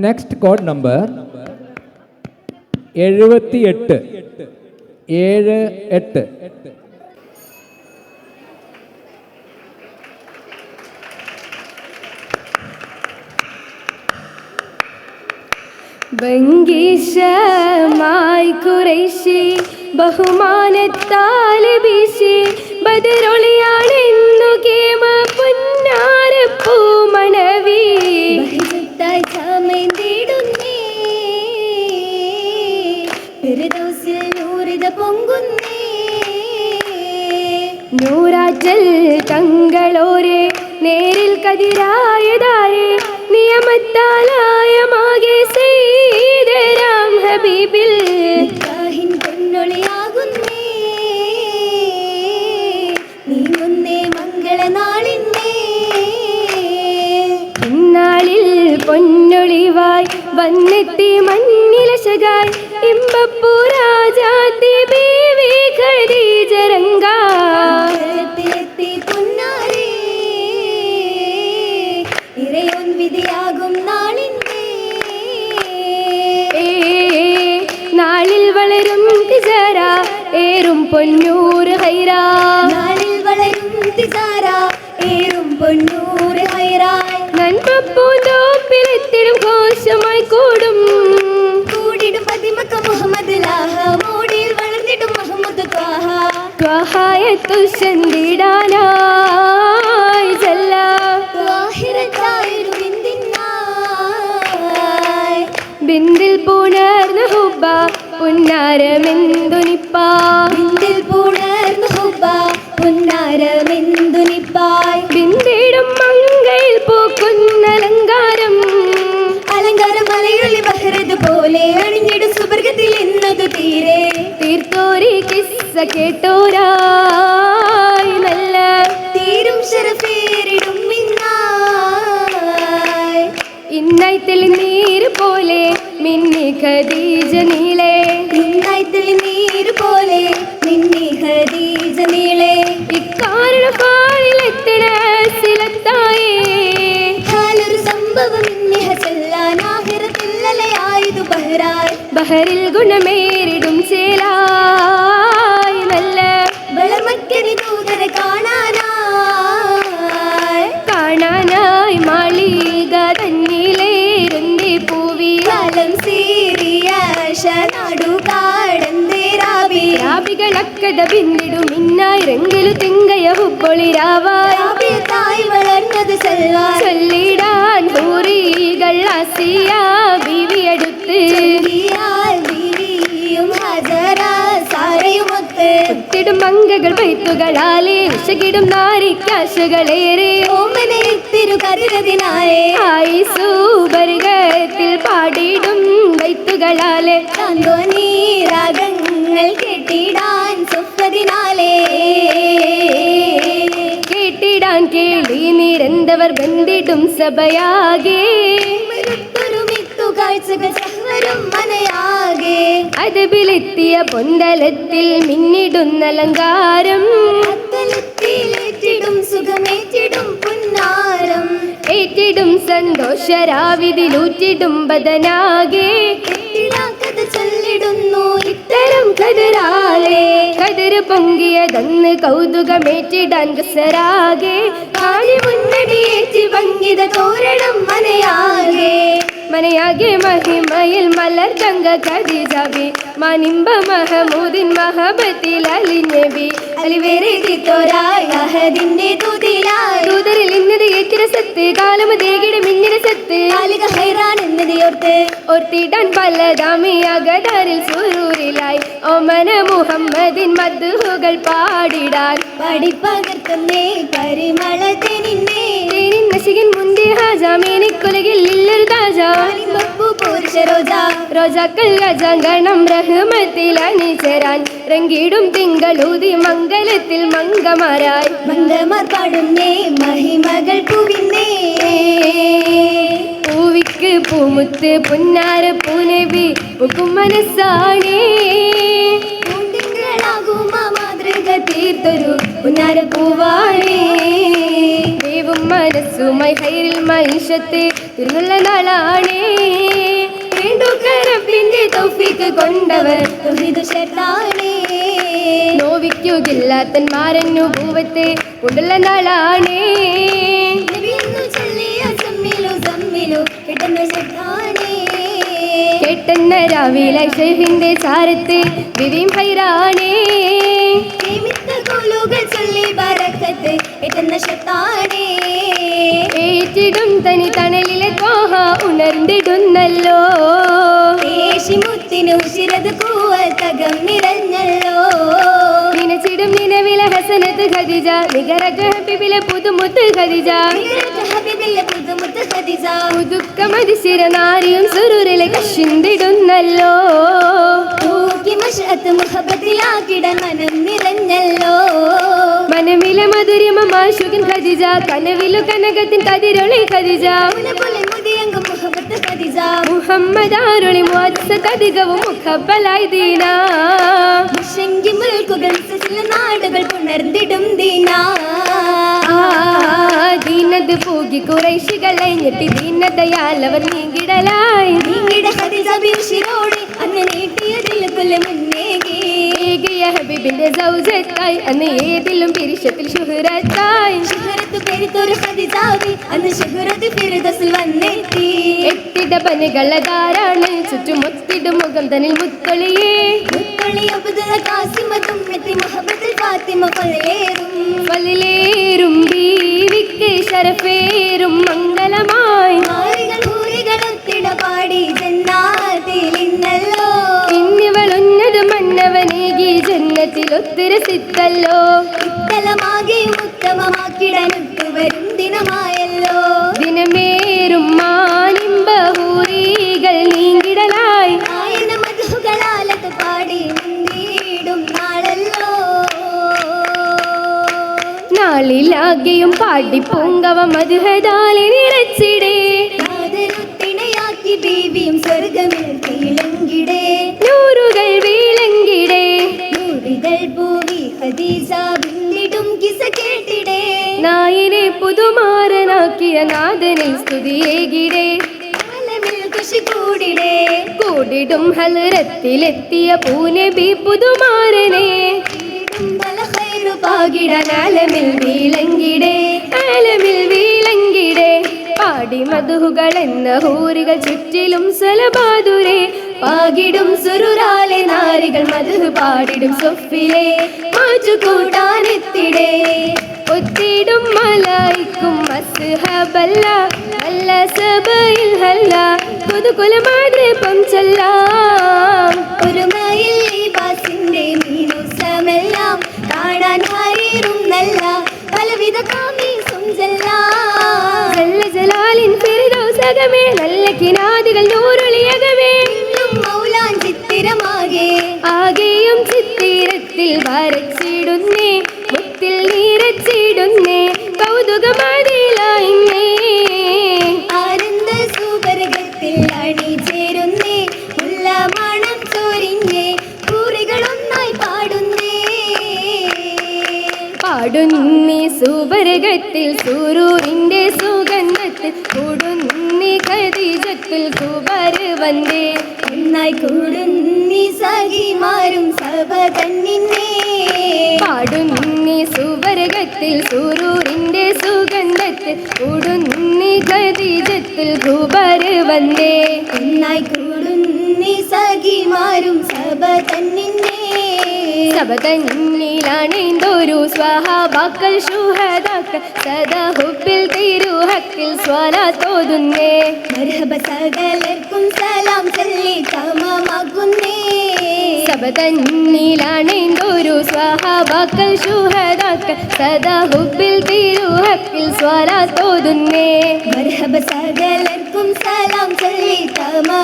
Next code number എഴുപത്തി എട്ട് ഏഴ് എട്ട് ബംഗീഷമായി കുറേശ്ശി ബഹുമാനത്താൽ വീശി ബദറൊളിയാണെന്നു കേമ പുന്നാരപ്പൂ മണവി പൊങ്കുന്നേ. നൂറാറ്റൽ തങ്ങളോരെ നേരിൽ കതിരായതാരെ നിയമത്താലായ മാകെ സീതരാം ഹബീബിൽ പൊന്നൊളിയാകുന്നേ. നീങ്ങുന്നേ മംഗളനാളിന്നേ. ഇന്നാളിൽ പൊന്നൊളിവായി വന്നെത്തി മഞ്ഞിലശകായി ഇമ്പപ്പൂ ബീവി ഖദീജരംഗ പൊന്നാരേ. ഇരയോൻ വിധിയാകും നാളിൽ വളരും തിജാര ഏറും പൊന്നൂറ് ഹൈറാ നാളിൽ വളരും ഏറും പൊന്നൂറ് ഹൈറായി നന്മപ്പൂന്തോപ്പിലെത്തിടും ഘോഷമായി കൂടും ബിന്ദിൽ പുണർന്ന ഹുബ പുന്നാരമെന്തുനിപ്പ ബിന്ദിൽ പുണർന്നു ഹുബ്ബ പുന്നാരമെന്തുനിപ്പായി. ബിന്ദിടും മങ്കയിൽ പൂക്കുന്ന അലങ്കാരം. അലങ്കാര മലയൊളി ബഹ്റത് പോലെ അണിഞ്ഞിടും സുവർഗത്തിൽ എന്നത് തീരെ. തീർത്തോരി കിസ്സ കേട്ടോരായി ഇന്നായി തെളിനീര് പോലെ മിന്നി ഖദീജ നീളേ. നിന്നായി തെളിനീര് പോലെ മിന്നി ഖദീജ നീളേ. ഇക്കാരണ പാളിലെത്തണ സിലത്തായേ. സംഭവം ഇന്നിഹ ചെല്ലാനാഹിറത്തില്ലലയായതു ബഹ്റായി ബഹറിൽ ഗുണമേറിടും രാവികളക്കത ബിന്ദിടും ഇന്നായി രംഗിലു തിങ്കയ ഹുബൊളിരാവായി രാവിയത്തായി വളർന്നത് ചൊല്ലിടാൻ ഹൂറികൾ അസിയ ബീവിയെടുത്ത്. മങ്കകൾ പൈത്തുകളാലേ വിശകിടും നാരിക്കാശുകളേറെ. ഓമനെ തിരു കരുതതിനാലേ. ആയി സൂപർഗത്തിൽ പാടിടും വൈത്തുകളാലെ താന്തോനീ രാഗങ്ങൾ കെട്ടിടാൻ കേളി നിരന്തവർ ബന്ധിടും സഭയാകെ. അത് വിളിത്തിയ അതബിലെത്തിയ പൊന്തലത്തിൽ മിന്നിടുന്ന അലങ്കാരം. ഏറ്റിടും സന്തോഷരാവിതിലൂറ്റിടും ബദനാകെ. ഇത്തരം കതിരാളെ കതിര് പൊങ്കിയതന്ന് കൗതുകമേറ്റിടാൻ കസരാകെ കാളി മുന്നടിയേറ്റി ഭംഗിത തോരണം മനയാകെ. മനയാകെ മഹിമയിൽ മലർ തങ്ക കതിജാബി മനിമ്പ മഹമൂദിൻ മഹബത്തിൽ അലിഞ്ഞബി അഹദിന്റെ തുതിലായി. ദൂതരിൽ ഇന്നത് എത്തിര സത്ത് കാലമ ദേകിട മിന്നിര സത്ത് കാലിക ഹൈറാൻ ഒർത്തിടാൻ പലതാമി അകടറിൽ സുരൂരിലായി ഒമന മുഹമ്മദിൻ മധുഹുകൾ പാടിടാൻ. പഠിപ്പകർത്തുന്നേ പരിമള നിന്നെ തേനിൻ നശികൻ മുന്തേ ഹാജാമേനിക്കൊലകിൽ ഇല്ലൊരു താജ പുരുഷ രോജ റോജാക്കൾ രാജാങ്കണം റഹ്മത്തിൽ അണിചേരാൻ. രംഗീടും തിങ്കളൂതി മംഗലത്തിൽ മംഗമാരായി. മന്ദമാർ പാടുന്നേ മഹിമകൾ പൂവിന്നേ. പൂവിക്ക് പൂമുത്ത് പുന്നാര പൂനവി ഉക്കും മനസ്സാണേ. മാതൃക തീർത്തൊരു പുന്നാര പൂവാണേ. ദേവും മനസ്സുമായി ഹൈറിൽ മനുഷ്യത്തെ തിരുനുള്ള നാളാണേ. തൂക്ക് കൊണ്ടവർ നോവിക്കുകില്ല തൻ മാരന്നു ഭൂവത്തെ കൊണ്ടുള്ള നാളാണേ. കെട്ടെന്ന രാവിലെ ഷെഹിന്റെ ചാരത്തെ വിവിം ഹൈറാണേ ഏറ്റിടും തനി തണലിലെ കോഹ ഉണർന്നിടുന്നല്ലോ. ശിരത് കൂവത്തകം നിറഞ്ഞല്ലോ. നിനച്ചിടും നിലവിലെ ഹസനത്ത് ഖദിജ. നികരക ഹബീബിലെ പുതുമുത്ത് ഖദിജ. നികരത്ത് ഹബീബിലെ ഖദീജ. പുതുക്കമതിശിര നാരിയും സുരൂരിലെ കഷിന്തിടുന്നല്ലോ തൂക്കി മഷഅത്ത് മുഹബത്തിലാക്കിട മനം നിറഞ്ഞല്ലോ. മനമിലെ മധുരിമ മാഷുകൻ ഖദിജ. കനവിലു കനകത്തിൻ കതിരൊളി ഖദിജ. മുഹബത്ത് ഖദീജ മുഹമ്മദ് ആരുളി മുഅദ്സതധികവും മുഖബലായി ദീന. മുഷങ്കി മുൽക്കുകൾ ചില നാടുകൾ പുണർന്നിടും ദീന. ദീനത് പോകി കുറേശികളെ ഞെട്ടി ദീനതയാൽ അവർ നീങ്ങിടലായി. നീങ്ങിട ഖദീജ ബിർഷിരോടെ അന്ന് നീട്ടിയതിൽ കുല മുന്നേകി. ഏകിയ ഹബീബിന്റെ സൗജത്തായി അന്ന് ഏതിലും പിരിശത്തിൽ ശുഹ്റത്തായി ശുഹറത്ത് പെരുത്തൊരു പ്രതിതാവി അന്ന് ശുഹറത്ത് ഫിർദൗസിൽ വന്നെത്തി. എട്ടിട പനികളതാരാണ് ചുറ്റുമൊത്തിടും മുഖം തന്നിൽ മുത്തൊളിയേ. മുത്തളി അബ്ദുൽ കാസിമതും എത്തി മുഹബത്തിൽ ഫാത്തിമ കൊള്ളേറും പലിലേറും ബീവിക്ക് ശരഫേറും. ജന്നത്തിൽ ഒത്തിരസിത്തല്ലോ. ഇത്തലമാകെ ഉത്തമമാക്കിടനുട്ടു വരും ദിനമായല്ലോ. ദിനമേറും മാനിമ്പഹൂറികൾ നീങ്കിടലായി. ആയന മധുകളാലത്ത് പാടി നീടും നാളല്ലോ. നാളിലാകെയും പാടി പൂങ്കവ മധുഹദാലെ ഹദീജ ബിന്നിടും കിസ കേട്ടിടേ. നായിനെ പുതുമാരനാക്കിയ നാഥനിൽ സ്തുതിയേകിടേ. കുശി കൂടിടേ. കൂടിടും ഹലരത്തിലെത്തിയ പൂനബി പുതുമാരനെ. പാകിടനാലമിൽ ആലമിൽ പാടി മധുഹുകൾ എന്ന ഹൂറികൾ ചുറ്റിലും സലബാദുരേ പാകിടും സുരുരാലെ നാരികൾ മധു പാടിടും സൊഫിലെ മാച്ചു കൂട്ടാനെത്തിടേ ഒത്തിടും മലായിക്കും മസ്ഹബല്ല. അല്ല സബയിൽ ഹല്ല പുതുകുല മാതൃപം ചൊല്ലാം. ഒരുമയിൽ ലിബാസിന്റെ മീനുസമെല്ലാം കാണാൻ ഹരീറും നല്ല പലവിധ കാമീസും ചെല്ലാം. നല്ല ജലാലിൻ പെരുദോസകമേ നല്ല കിനാദികൾ നൂറൊളിയകമേ വരച്ചിടുന്നേ മുത്തിൽ നീരച്ചിടുന്നേ കൗതുകമാതിലായിന്നേ. ആനന്ദ സുവർഗത്തിൽ അണിചേരുന്നേ ഉള്ള മണം ചൊരിഞ്ഞേ കൂറികളൊന്നായി പാടുന്നേ. പാടുന്നി സുവർഗത്തിൽ സുരൂറിന്റെ സുഗന്ധത്തിൽ കൂടുന്നി കതിജത്തിൽ കുബർ വന്നേ. ഒന്നായി കൂടുന്നി. സഖിമാരും സഭ തന്നിന്നേ പാടുന്നി സുവർഗത്തിൽ സുരൂറിന്റെ സുഗന്ധത്തിൽ കൂടുന്നി ഖദീജത്തിൽ കുബർ വന്നേ. ഒന്നായി കൂടുന്നി സഖിമാരും സഭ തന്നിന്നേ സബതന്നിലാണെന്തോരു സ്വഹാബാക്കൾ ശുഹദാക്കൾ സദാ ഹുബിൽ തിരുഹക്കിൽ സ്വലാ തോതുന്നേ. മർഹബ സകലർക്കും സലാം ചൊല്ലി തമമാകുന്നേ. സബതന്നിലാണെന്തോരു സ്വഹാബാക്കൾ ശുഹദാക്കൾ സദാ ഹുബിൽ തിരുഹക്കിൽ സ്വലാ തോതുന്നേ. മർഹബ സകലർക്കും സലാം ചൊല്ലി തമമാക്കുന്നേ